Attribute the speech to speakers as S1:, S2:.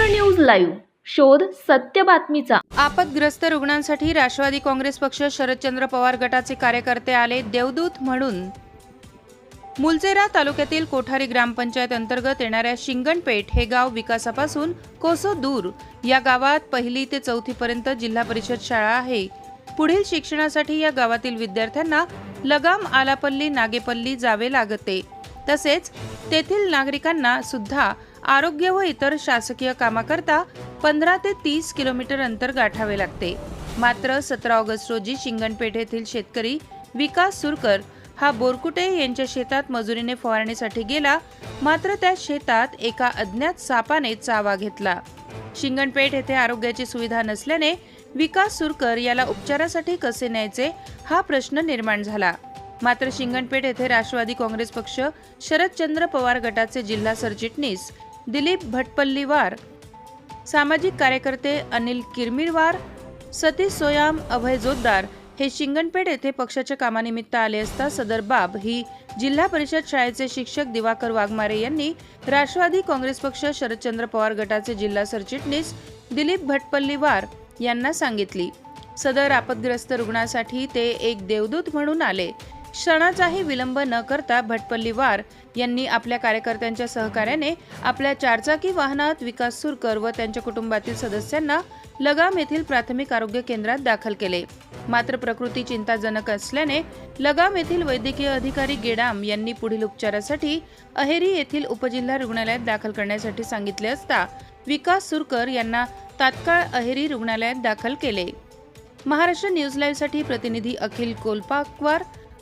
S1: Live. शोध सत्य बातमीचा.
S2: आपदग्रस्त रुग्णांसाठी राष्ट्रवादी काँग्रेस पक्ष शरदचंद्र पवार गटाचे कार्यकर्ते आले देवदूत म्हणून. मुलचेरा तालुक्यातील कोठारी ग्रामपंचायत अंतर्गत येणाऱ्या शिंगणपेठ हे गाव विकासापासून कोसो दूर. या गावात पहिली ते चौथी पर्यंत जिल्हा परिषद शाळा आहे. पुढील शिक्षणासाठी या गावातील विद्यार्थ्यांना लगाम आलापल्ली नागेपल्ली जावे लागते. तसेच तेथील नागरिकांना सुद्धा आरोग्य व इतर शासकीय कामाकरता पंधरा ते तीस किलोमीटर अंतर गाठावे लागते. मात्र सतरा ऑगस्ट रोजी शिंगणपेठ येथील शेतकरी विकास सुरकर हा बोरकुटे यांच्या शेतात मजुरीने फवारणीसाठी गेला मात्र त्या शेतात एका अज्ञात सापाने चावा घेतला. शिंगणपेठ येथे आरोग्याची सुविधा नसल्याने विकास सुरकर याला उपचारासाठी कसे न्यायचे हा प्रश्न निर्माण झाला. मात्र शिंगणपेठ येथे राष्ट्रवादी काँग्रेस पक्ष शरदचंद्र पवार गटाचे जिल्हा सरचिटणीस दिलीप भटपल्लीवार सामाजिक कार्यकर्ते अनिल किरमिरवार सतीश सोयाम अभय जोद्दार हे शिंगणपेठ येथे पक्षाच्या कामानिमित्त आले असता सदर बाब ही जिल्हा परिषद शाळेचे शिक्षक दिवाकर वाघमारे यांनी राष्ट्रवादी काँग्रेस पक्ष शरदचंद्र पवार गटाचे जिल्हा सरचिटणीस दिलीप भटपल्लीवार यांना सांगितली. सदर आपदग्रस्त रुग्णासाठी ते एक देवदूत म्हणून आले. क्षणाचाही विलंब न करता भटपल्लीवार यांनी आपल्या कार्यकर्त्यांच्या सहकार्याने आपल्या चारचाकी वाहनात विकास सुरकर व त्यांच्या कुटुंबातील सदस्यांना लगाम येथील प्राथमिक आरोग्य केंद्रात दाखल केले. मात्र प्रकृती चिंताजनक असल्याने लगाम येथील वैद्यकीय अधिकारी गेडाम यांनी पुढील उपचारासाठी अहेरी येथील उपजिल्हा रुग्णालयात दाखल करण्यासाठी सांगितले असता विकास सुरकर यांना तात्काळ अहेरी रुग्णालयात दाखल केले. महाराष्ट्र न्यूज लाईव्हसाठी प्रतिनिधी अखिल कोलपाकवार